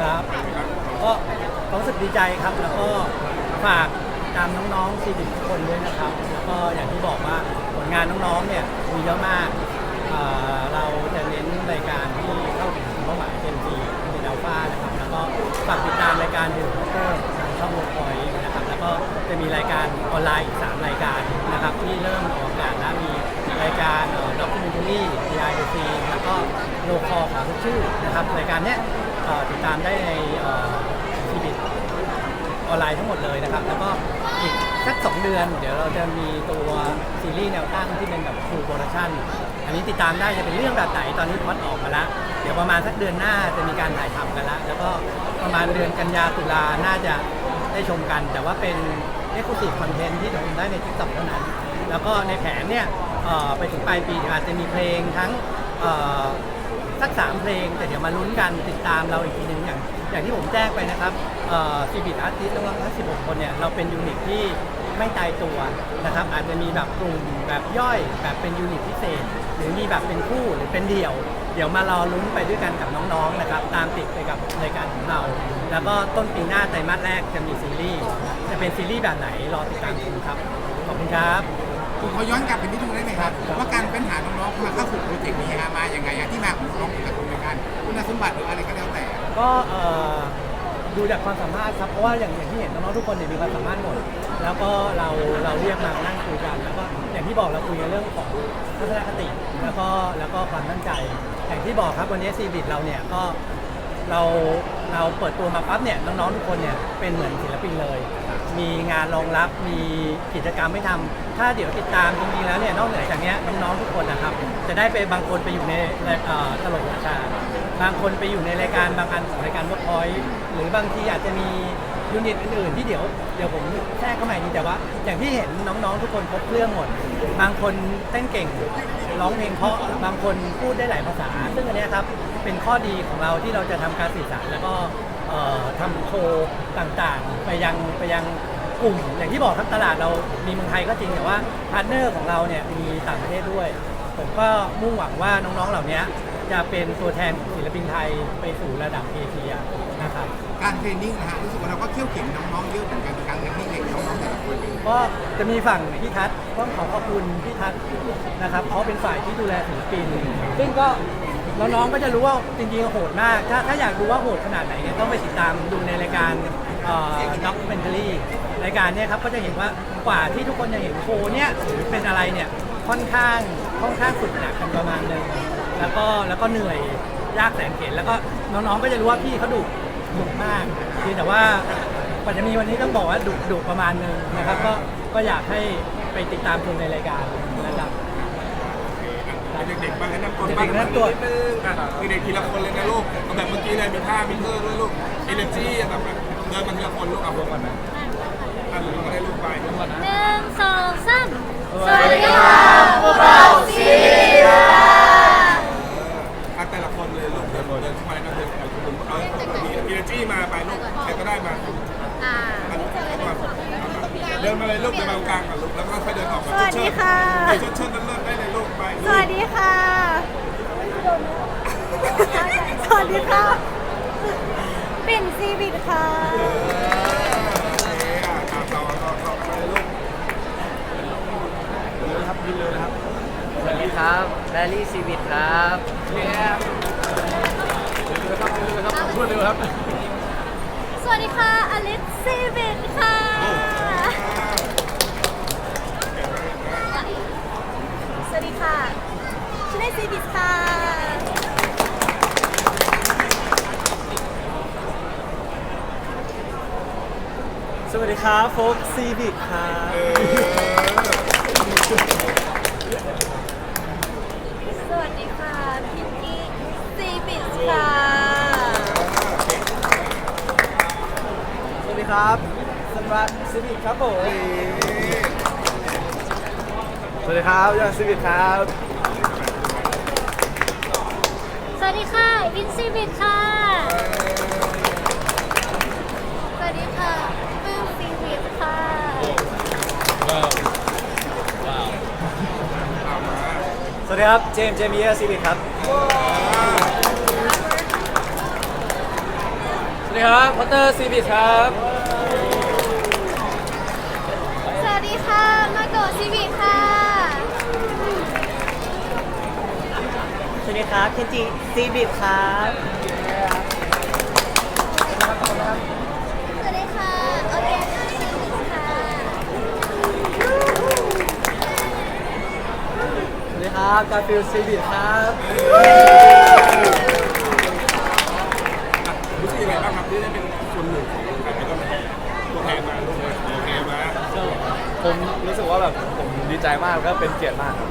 ครับ ก็รู้สึกดีใจครับ แล้วก็ฝากตามน้องๆซีดิทุกคนด้วยนะครับแล้วก็อย่างที่บอกว่าผลงานน้องๆเนี่ยมีเยอะมากเอ่อเราจะเน้นรายการที่เข้าถึงเป้าหมายเต็มที่ในดาวฟ้านะครับแล้วก็ฝากติดตามรายการดูโเตอร์ทางช่องโลคอยนะครับแล้วก็จะมีรายการออนไลน์อีก3รายการนะครับที่เริ่มออกอากาศแล้วมีรายการด็อกคิวเมนทารี่ DIDC แล้วก็โลคอของทุกชื่อนะครับรายการเนี้ย อ่อติดตามได้ในทีวีออนไลน์ทั้งหมดเลยนะครับ แล้วก็อีกสัก2เดือน เดี๋ยวเราจะมีตัวซีรีส์แนวตั้งที่เป็นแบบฟูลโปรดักชั่นอันนี้ติดตามได้จะเป็นเรื่องแบบไหนตอนนี้พอดออกมาแล้วเดี๋ยวประมาณสักเดือนหน้าจะมีการถ่ายทำกันล้วแล้วก็ประมาณเดือนกันยาตุลาน่าจะได้ชมกัน แต่ว่าเป็นเอ็กซ์คลูซีฟคอนเทนต์ที่ชมได้ในทิกตอกเท่านั้น แล้วก็ในแผนเนี่ยไปถึงปลายปีอาจจะมีเพลงทั้ง สักสามเพลง แต่เดี๋ยวมาลุ้นกันติดตามเราอีกทีหนึ่งอย่างอย่างที่ผมแจ้งไปนะครับซีบิทอาร์ติสต้องรับทั้ง16 คนเนี่ยเราเป็นยูนิตที่ไม่ตายตัวนะครับอาจจะมีแบบกลุ่มแบบย่อยแบบเป็นยูนิตพิเศษ หรือมีแบบเป็นคู่หรือเป็นเดี่ยว เดี๋ยวมารอลุ้นไปด้วยกันกับน้องๆนะครับตามติดไปกับรายการของเรา แล้วก็ต้นปีหน้าไตรมาสแรกจะมีซีรีส์จะเป็นซีรีส์แบบไหนรอติดตามชมครับขอบคุณครับ ขอย้อนกลับไปนิดนึงได้ไหมครับว่าการเป็นหาน้องๆมาเข้าสู่โปรเจกต์นี้ฮะมาอย่างไงอะที่มาของน้องๆแต่ละคนในการคุณสมบัติหรืออะไรก็แล้วแต่ก็เอ่อดูจากความสามารถครับเพราะว่าอย่างอย่างที่เห็นน้องๆทุกคนเนี่ยมีความสามารถหมด แล้วก็เราเราเรียกมานั่งคุยกันแล้วก็อย่างที่บอกเราคุยกันเรื่องของทัศนคติแล้วก็แล้วก็ความตั้งใจอย่างที่บอกครับวันนี้ซีบิทเราเนี่ยก็ เราเราเปิดตัวมาปั๊บเนี่ยน้องๆทุกคนเนี่ยเป็นเหมือนศิลปินเลย มีงานรองรับมีกิจกรรมให้ทำถ้าเดี๋ยวติดตามจริงๆแล้วเนี่ยนอกเหนือจากเนี้ยน้องๆทุกคนนะครับ จะได้ไปบางคนไปอยู่ในเอ่อตลกประชา บางคนไปอยู่ในรายการบางอันของรายการเวิร์กพอยหรือบางทีอาจจะมี ยูนิตอื่นๆที่เดี๋ยวเดี๋ยวผมแทรกเข้ามาอีกทีแต่ว่า อย่างที่เห็นน้องๆ ทุกคนครบเครื่องหมด บางคนเต้นเก่งร้องเพลงเพราะบางคนพูดได้หลายภาษา ซึ่งอันเนี้ยครับเป็นข้อดีของเราที่เราจะทำการสื่อสารแล้วก็เอ่อทำโชว์ต่างๆ ไปยังไปยังกลุ่ม อย่างที่บอกครับตลาดเรามีเมืองไทยก็จริงแต่ว่าพาร์ทเนอร์ของเราเนี่ยมีต่างประเทศด้วย ผมก็มุ่งหวังว่าน้องๆ เหล่านี้ จะเป็นตัวแทนศิลปินไทยไปสู่ระดับเอเชียนะครับ การเทรนนิ่งนะฮะรู้สึกว่าเราก็เขี่ยวเข็นน้องๆเยอะเหมือนกันในการเทรนนิ่งเด็กน้องๆแต่ละคนก็จะมีฝั่งพี่ทัศน์ต้องขอขอบคุณพี่ทัศน์นะครับเขาเป็นฝ่ายที่ดูแลศิลปิน ซึ่งก็น้องๆก็จะรู้ว่าจริงๆโหดมาก ถ้าถ้าอยากรู้ว่าโหดขนาดไหนเนี่ยต้องไปติดตามดูในรายการด็อกเมนทารีรายการเนี่ยครับก็จะเห็นว่ากว่าที่ทุกคนจะเห็นโชว์เนี่ยหรือเป็นอะไรเนี่ยค่อนข้างค่อนข้างฝึกหนักกันประมาณหนึง แล้วก็แล้วก็เหนื่อยยากแสนเข็ญแล้วก็น้องๆก็จะรู้ว่าพี่เขาดุดุมากเพียงแต่ว่ากว่าจะมีวันนี้ต้องบอกว่าดุดุประมาณหนึงนะครับ ก็ก็อยากให้ไปติดตามชมในรายการนะครับ เด็กๆบ้างแนะนำตัวเด็กๆบ้างแนะนำตัว นิดนึงอะเด็กๆทีละคนเลยนะลูกเอาแบบเมื่อกี้เลยมีท่ามีเธอด้วยลูกเอเนจีแบบเดินมาทีละคนลูกเอาพวกมันนะอะหนูก็ได้ลูกไปหนึ่งสองสามสวัสดีครับพวกเราซีค่ะ อะแต่ละคนเลยลูกเดินเดินเข้ามาแล้วเดินเอาคุณเอามีเอเนจีมาไปลูกใครก็ได้มา อ่า อะเดินมาเลยลูกเดินมาตรงกลางก่อนลูกแล้วก็ค่อยเดินออกมาสวัสดีค่ะ เชิดเชิดเลิศๆได้เลยลูกไปสวัสดีค่ะ สวัสดีค่ะ ปิ่นซีบิดค่ะโอเคอะต่อต่อต่อต่อไปเลยลูกสวัสดีครับแบลลี่ซีวิตครับสวัสดีค่ะ อลิสซีบิดค่ะ สวัสดีค่ะชิเน่ซีบิดค่ะสวัสดีครับโฟกซีบิกครับสวัสดีค่ะพิงกี้ซีบิดค่ะ สวัสดีครับ สันวัตซีบิกครับผมสวัสดีครับยอดซีบิกครับสวัสดีค่ะ อินซีบิดค่ะ สวัสดีค่ะปื้มซีบิดค่ะ สวัสดีครับเจมส์เจมี่ซีบิกครับสดีครับพอตเตอร์ซีบิสครับ สวัสดีค่ะ มาโกะซีบิค่ะ สวัสดี ครับเคนจิซีบิสครับสวัสดีค่ะโอเคซีบิค่ะสวัสดีครับกาฟิลซีบิสครับรู้สึกยังไงบ้างครับที่ได้เป็นส่วนหนึ่งของการเป็นตัวแทนมาลูกเลยโอเคมาผมรู้สึกว่าแบบผม ดีใจมากแล้วก็เป็นเกียรติมากครับ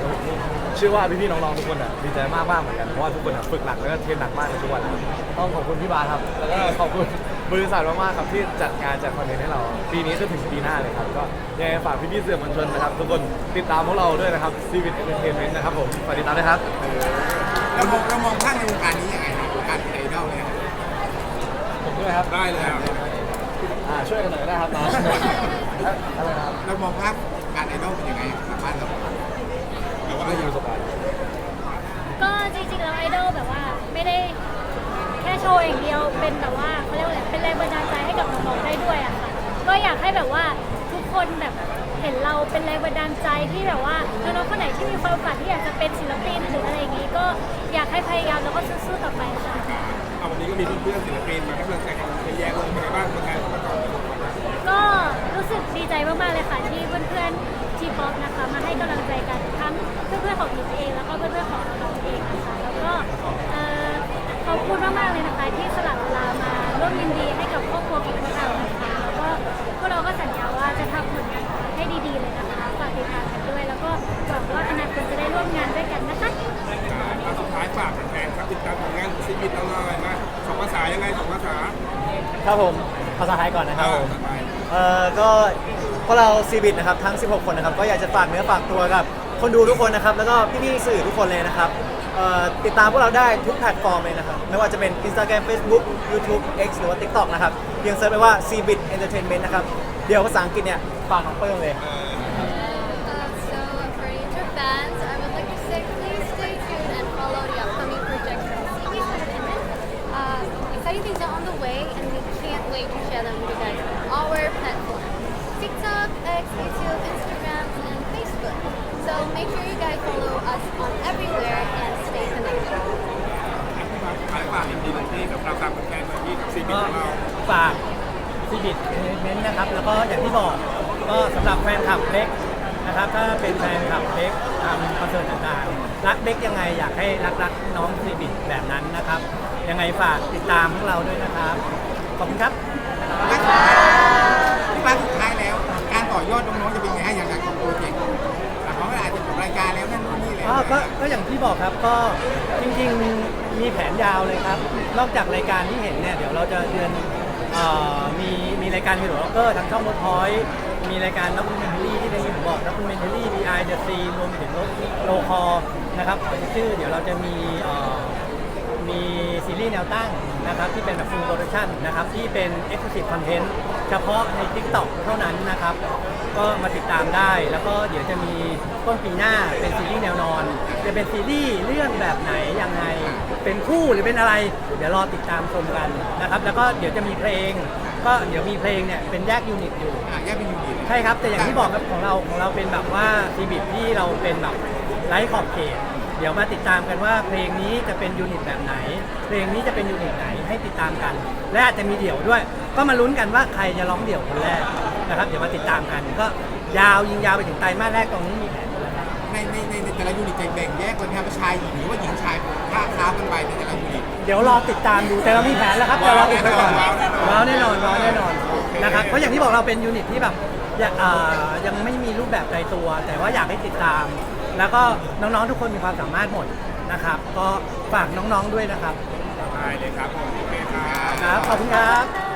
เชื่อว่าพี่ๆน้องๆทุกคนอะดีใจมากมากๆเหมือนกันเพราะว่าทุกคนอะฝึกหนักแล้วก็เทรนหนักมากในทุกวันต้องขอบคุณพี่บาสครับแล้วก็ขอบคุณบริษัทมากๆครับที่จัดงานจัดคอนเทนต์ให้เรา ปีนี้จนถึงปีหน้าเลยครับก็ยังไงฝากพี่ๆสื่อมวลชนนะครับ ทุกคนติดตามพวกเราด้วยนะครับซีวิตเอนเตอร์เทนเมนต์นะครับผมฝากติดตามด้วยครับเรามองเรามองท่านในวงการนี้ยังไงครับวงการไอดอลเนี่ยครับผมด้วยครับได้เลยครับอ่าช่วยกันหน่อยก็ได้ครับน้อง อะไรนะครับเรามองภาพการไอดอลเป็นยังไงสามารถเราแต่ว่าไม่มีประสบการณ์ก็จริงๆแล้วไอดอลแบบว่าไม่ได้แค่โชว์อย่างเดียวเป็นแบบว่าเขาเรียกว่าอะไรเป็นแรงบันดาลใจให้กับน้องๆได้ด้วยอะค่ะก็อยากให้แบบว่าทุกคนแบบเห็นเราเป็นแรงบันดาลใจที่แบบว่าน้องๆคนไหนที่มีความฝันที่อยากจะเป็นศิลปินหรืออะไรอย่างนี้ ก็อยากให้พยายามแล้วก็สู้ๆต่อไปค่ะ เอาวันนี้ก็มีเพื่อนๆศิลปินมาให้กำลังใจกันเยอะแยะเลยเป็นไงบ้างตัวแทนมาก่ เพื่อนๆทีป๊อปนะคะ มาให้กำลังใจกันทั้งเพื่อนๆของหนูเอง แล้วก็เพื่อนๆของน้องๆเองนะคะ แล้วก็เอ่อขอบคุณมากๆเลยนะคะที่สละเวลามาร่วมยินดีให้กับครอบครัวของพวกเรานะคะ แล้วก็พวกเราก็สัญญาว่าจะทำผลงานให้ดีๆเลยนะคะฝากติดตามกันด้วย แล้วก็หวังว่าอนาคตจะได้ร่วมงานด้วยกันนะคะอ่าสุดท้ายฝากแฟนๆครับติดตามผลงานของซีบิทเราหน่อยมาสองภาษายังไงสองภาษาครับผมภาษาไทยก่อนนะครับผม สบาย เอ่อก็ พวกเราซีบิทนะครับทั้ง 16 คนนะครับก็อยากจะฝากเนื้อฝากตัวกับ คนดูทุกคนนะครับ แล้วก็พี่ๆสื่อทุกคนเลยนะครับเอ่อติดตามพวกเราได้ทุกแพลตฟอร์มเลยนะครับ ไม่ว่าจะเป็น Instagram Facebook YouTube X หรือว่า TikTok นะครับเพียงเซิร์ชไปว่า c b i t Entertainment นะครับ เดี๋ยวภาษาอังกฤษเนี่ยฝากของเปิ้ลเลย แฟนๆหน่อยที่กับซีบิทก็ของเราฝากซีบิทเมนต์นะครับ แล้วก็อย่างที่บอกก็สำหรับแฟนคลับเล็กนะครับ ถ้าเป็นแฟนคลับเล็กทำคอนเสิร์ตต่างๆ รักเล็กยังไงอยากให้รักรักน้องซีบิทแบบนั้นนะครับ ยังไงฝากติดตามพวกเราด้วยนะครับ ขอบคุณครับที่บ้านสุดท้ายแล้ว การต่อยอดน้องๆจะเป็นยังไงฮะอย่างไรของโปรเจกต์แต่เขาอาจจะจบรายการแล้วนั่นนู่นนี่แล้วก็ก็ก็อย่างที่บอกครับก็จริงๆมีแผนยาวเลยครับ นอกจากรายการที่เห็นเนี่ยเดี๋ยวเราจะเดือนเอ่อมีมีรายการฮีโร่เกอร์ทางช่องรถพอยมีรายการนักบุญเมนเทอรี่ที่เป็นที่ผมบอกนักบุญเมนเทอรี่ BI The C รวมไปถึงโลคอนะครับชื่อเดี๋ยวเราจะมีเอ่อ มีซีรีส์แนวตั้งนะครับที่เป็นแบบ full production นะครับที่เป็น exclusive content เฉพาะใน TikTok เท่านั้นนะครับ ก็มาติดตามได้ แล้วก็เดี๋ยวจะมีต้นปีหน้าเป็นซีรีส์แนวนอน จะเป็นซีรีส์เรื่องแบบไหนยังไง เป็นคู่หรือเป็นอะไร เดี๋ยวรอติดตามชมกันนะครับ แล้วก็เดี๋ยวจะมีเพลง ก็เดี๋ยวมีเพลงเนี่ยเป็นแยกยูนิตอยู่ อะแยกเป็นยูนิตเลยใช่ครับ แต่อย่างที่บอกครับของเราของเราเป็นแบบว่าซีบิทที่เราเป็นแบบไร้ขอบเขต เดี๋ยวมาติดตามกันว่าเพลงนี้จะเป็นยูนิตแบบไหน เพลงนี้จะเป็นยูนิตไหนให้ติดตามกัน และอาจจะมีเดี่ยวด้วย ก็มาลุ้นกันว่าใครจะร้องเดี่ยวคนแรกนะครับ เดี๋ยวมาติดตามกัน ก็ยาวยิงยาวไปถึงไตรมาสแรกตรงนี้มีแผนอยู่แล้วครับในในในในแต่ละยูนิตจะแบ่งแยกกันครับว่าชายหญิงหรือว่าหญิงชายค้าค้ากันไปในแต่ละยูนิต เดี๋ยวรอติดตามดูแต่เรามีแผนแล้วครับแต่เราอุบไปก่อน ว้าวแน่นอนว้าวแน่นอนนะครับเพราะอย่างที่บอกเราเป็นยูนิตที่แบบอยากอ่ายังไม่มีรูปแบบใดตัว แต่ว่าอยากให้ติดตาม แล้วก็น้องๆทุกคนมีความสามารถหมดนะครับ ก็ฝากน้องๆด้วยนะครับ ได้เลยครับผมโอเคครับ ครับ ขอบคุณครับ